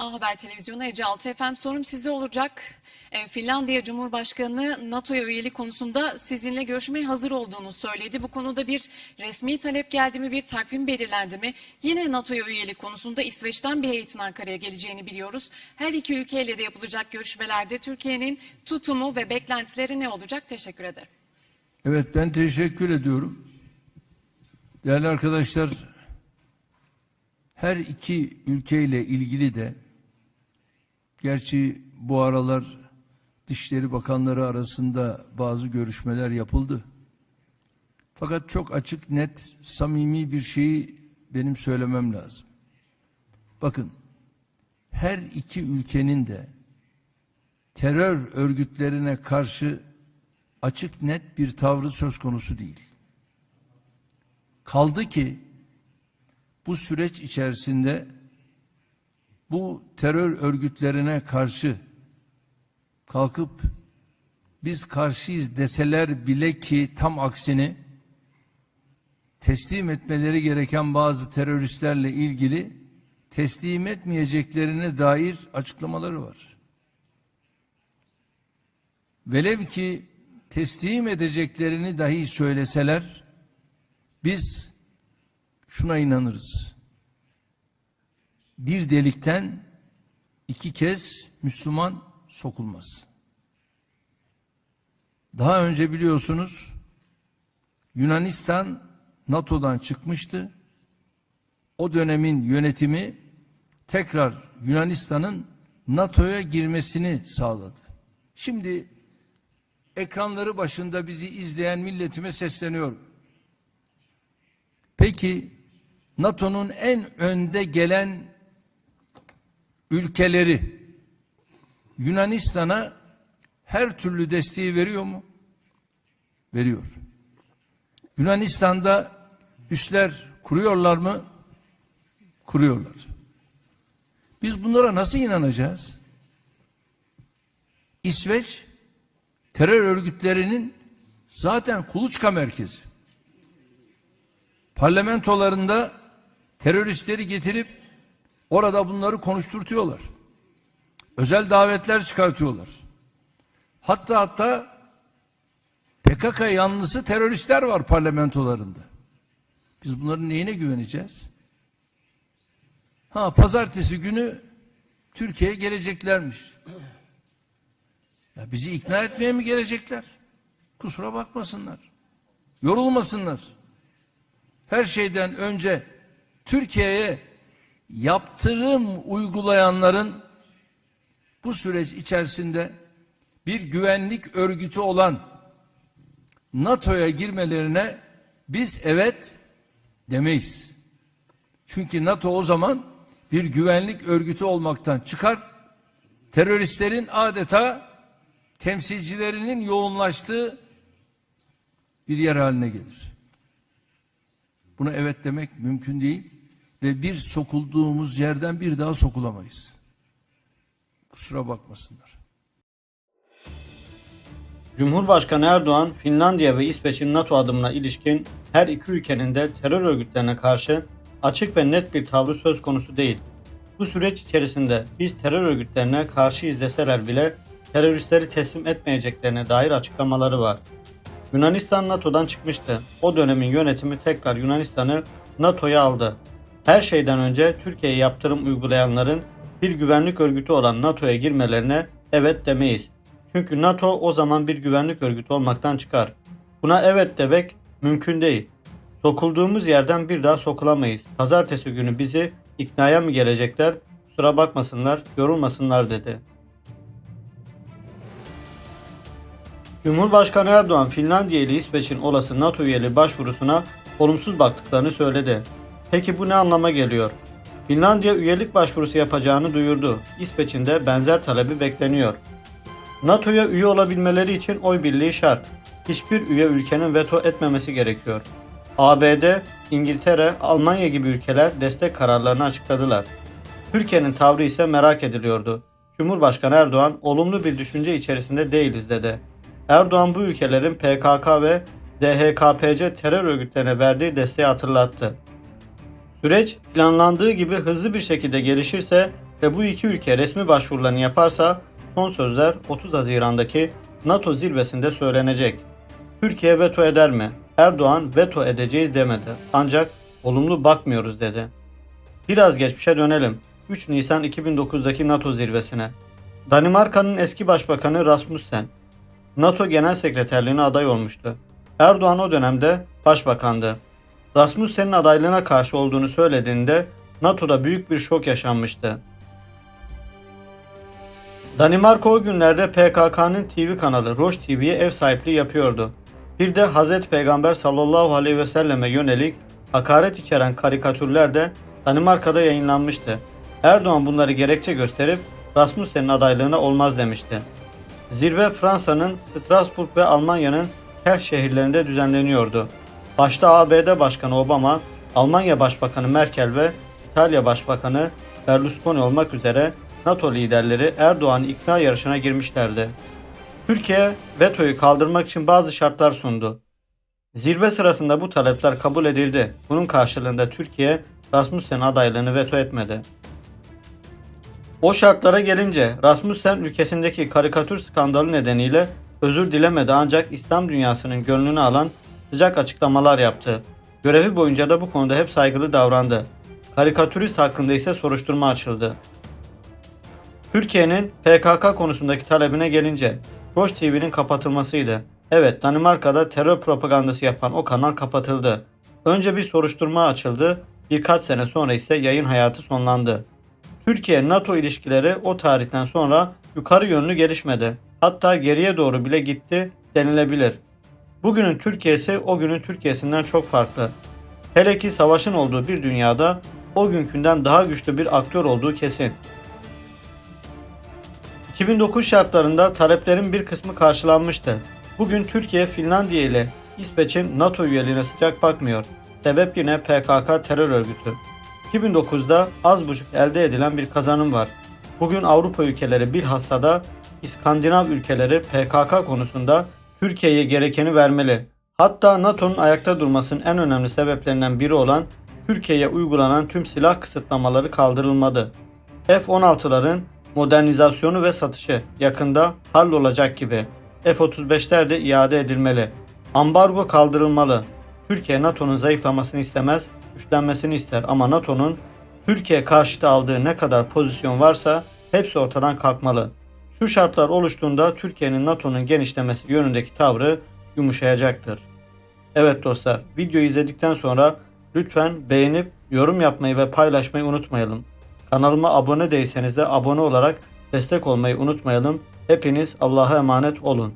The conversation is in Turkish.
A Haber Televizyonu Ece Altı efendim sorum size olacak. E, Finlandiya Cumhurbaşkanı NATO'ya üyelik konusunda sizinle görüşmeye hazır olduğunu söyledi. Bu konuda bir resmi talep geldi mi, bir takvim belirlendi mi? Yine NATO'ya üyelik konusunda İsveç'ten bir heyetin Ankara'ya geleceğini biliyoruz. Her iki ülkeyle de yapılacak görüşmelerde Türkiye'nin tutumu ve beklentileri ne olacak? Teşekkür ederim. Evet ben teşekkür ediyorum. Değerli arkadaşlar, her iki ülkeyle ilgili de gerçi bu aralar Dışişleri Bakanları arasında bazı görüşmeler yapıldı. Fakat çok açık, net, samimi bir şeyi benim söylemem lazım. Bakın, her iki ülkenin de terör örgütlerine karşı açık net bir tavrı söz konusu değil. Kaldı ki bu süreç içerisinde bu terör örgütlerine karşı kalkıp biz karşıyız deseler bile ki tam aksini teslim etmeleri gereken bazı teröristlerle ilgili teslim etmeyeceklerine dair açıklamaları var. Velev ki teslim edeceklerini dahi söyleseler biz şuna inanırız. Bir delikten iki kez Müslüman sokulmaz. Daha önce biliyorsunuz Yunanistan NATO'dan çıkmıştı. O dönemin yönetimi tekrar Yunanistan'ın NATO'ya girmesini sağladı. Şimdi ekranları başında bizi izleyen milletime sesleniyorum. Peki NATO'nun en önde gelen ülkeleri Yunanistan'a her türlü desteği veriyor mu? Veriyor. Yunanistan'da üsler kuruyorlar mı? Kuruyorlar. Biz bunlara nasıl inanacağız? İsveç terör örgütlerinin zaten kuluçka merkezi. Parlamentolarında teröristleri getirip orada bunları konuşturtuyorlar. Özel davetler çıkartıyorlar. Hatta hatta PKK yanlısı teröristler var parlamentolarında. Biz bunların neyine güveneceğiz? Ha pazartesi günü Türkiye'ye geleceklermiş. Ya bizi ikna etmeye mi gelecekler? Kusura bakmasınlar. Yorulmasınlar. Her şeyden önce Türkiye'ye yaptırım uygulayanların bu süreç içerisinde bir güvenlik örgütü olan NATO'ya girmelerine biz evet demeyiz. Çünkü NATO o zaman bir güvenlik örgütü olmaktan çıkar. Teröristlerin adeta temsilcilerinin yoğunlaştığı bir yer haline gelir. Buna evet demek mümkün değil ve bir sokulduğumuz yerden bir daha sokulamayız. Kusura bakmasınlar. Cumhurbaşkanı Erdoğan, Finlandiya ve İsveç'in NATO adımına ilişkin her iki ülkenin de terör örgütlerine karşı açık ve net bir tavrı söz konusu değil. Bu süreç içerisinde biz terör örgütlerine karşı izleseler bile teröristleri teslim etmeyeceklerine dair açıklamaları var. Yunanistan NATO'dan çıkmıştı. O dönemin yönetimi tekrar Yunanistan'ı NATO'ya aldı. Her şeyden önce Türkiye'ye yaptırım uygulayanların bir güvenlik örgütü olan NATO'ya girmelerine evet demeyiz. Çünkü NATO o zaman bir güvenlik örgütü olmaktan çıkar. Buna evet demek mümkün değil. Sokulduğumuz yerden bir daha sokulamayız. Pazartesi günü bizi iknaya mı gelecekler? Kusura bakmasınlar, yorulmasınlar dedi. Cumhurbaşkanı Erdoğan Finlandiya ile İsveç'in olası NATO üyeliği başvurusuna olumsuz baktıklarını söyledi. Peki bu ne anlama geliyor? Finlandiya üyelik başvurusu yapacağını duyurdu. İsveç'in de benzer talebi bekleniyor. NATO'ya üye olabilmeleri için oy birliği şart. Hiçbir üye ülkenin veto etmemesi gerekiyor. ABD, İngiltere, Almanya gibi ülkeler destek kararlarını açıkladılar. Türkiye'nin tavrı ise merak ediliyordu. Cumhurbaşkanı Erdoğan olumlu bir düşünce içerisinde değiliz dedi. Erdoğan bu ülkelerin PKK ve DHKPC terör örgütlerine verdiği desteği hatırlattı. Süreç planlandığı gibi hızlı bir şekilde gelişirse ve bu iki ülke resmi başvurularını yaparsa son sözler 30 Haziran'daki NATO zirvesinde söylenecek. Türkiye veto eder mi? Erdoğan veto edeceğiz demedi. Ancak olumlu bakmıyoruz dedi. Biraz geçmişe dönelim. 3 Nisan 2009'daki NATO zirvesine. Danimarka'nın eski başbakanı Rasmussen, NATO Genel Sekreterliğine aday olmuştu. Erdoğan o dönemde başbakandı. Rasmussen'in adaylığına karşı olduğunu söylediğinde NATO'da büyük bir şok yaşanmıştı. Danimarka o günlerde PKK'nın TV kanalı Roş TV'ye ev sahipliği yapıyordu. Bir de Hz. Peygamber sallallahu aleyhi ve selleme yönelik hakaret içeren karikatürler de Danimarka'da yayınlanmıştı. Erdoğan bunları gerekçe gösterip Rasmussen'in adaylığına olmaz demişti. Zirve Fransa'nın Strasbourg ve Almanya'nın Kelch şehirlerinde düzenleniyordu. Başta ABD Başkanı Obama, Almanya Başbakanı Merkel ve İtalya Başbakanı Berlusconi olmak üzere NATO liderleri Erdoğan'ı ikna yarışına girmişlerdi. Türkiye vetoyu kaldırmak için bazı şartlar sundu. Zirve sırasında bu talepler kabul edildi. Bunun karşılığında Türkiye Rasmussen adaylığını veto etmedi. O şartlara gelince Rasmussen ülkesindeki karikatür skandalı nedeniyle özür dilemedi ancak İslam dünyasının gönlünü alan sıcak açıklamalar yaptı. Görevi boyunca da bu konuda hep saygılı davrandı. Karikatürist hakkında ise soruşturma açıldı. Türkiye'nin PKK konusundaki talebine gelince Roş TV'nin kapatılmasıydı. Evet Danimarka'da terör propagandası yapan o kanal kapatıldı. Önce bir soruşturma açıldı, birkaç sene sonra ise yayın hayatı sonlandı. Türkiye-NATO ilişkileri o tarihten sonra yukarı yönlü gelişmedi. Hatta geriye doğru bile gitti denilebilir. Bugünün Türkiye'si o günün Türkiye'sinden çok farklı. Hele ki savaşın olduğu bir dünyada o günkünden daha güçlü bir aktör olduğu kesin. 2009 şartlarında taleplerin bir kısmı karşılanmıştı. Bugün Türkiye, Finlandiya ile İsveç'in NATO üyeliğine sıcak bakmıyor. Sebep yine PKK terör örgütü. 2009'da az buçuk elde edilen bir kazanım var. Bugün Avrupa ülkeleri bilhassa da İskandinav ülkeleri PKK konusunda Türkiye'ye gerekeni vermeli. Hatta NATO'nun ayakta durmasının en önemli sebeplerinden biri olan Türkiye'ye uygulanan tüm silah kısıtlamaları kaldırılmadı. F-16'ların modernizasyonu ve satışı yakında hallolacak gibi. F-35'ler de iade edilmeli. Ambargo kaldırılmalı. Türkiye NATO'nun zayıflamasını istemez, güçlenmesini ister ama NATO'nun Türkiye karşıtı aldığı ne kadar pozisyon varsa hepsi ortadan kalkmalı. Şu şartlar oluştuğunda Türkiye'nin NATO'nun genişlemesi yönündeki tavrı yumuşayacaktır. Evet dostlar, videoyu izledikten sonra lütfen beğenip yorum yapmayı ve paylaşmayı unutmayalım. Kanalıma abone değilseniz de abone olarak destek olmayı unutmayalım. Hepiniz Allah'a emanet olun.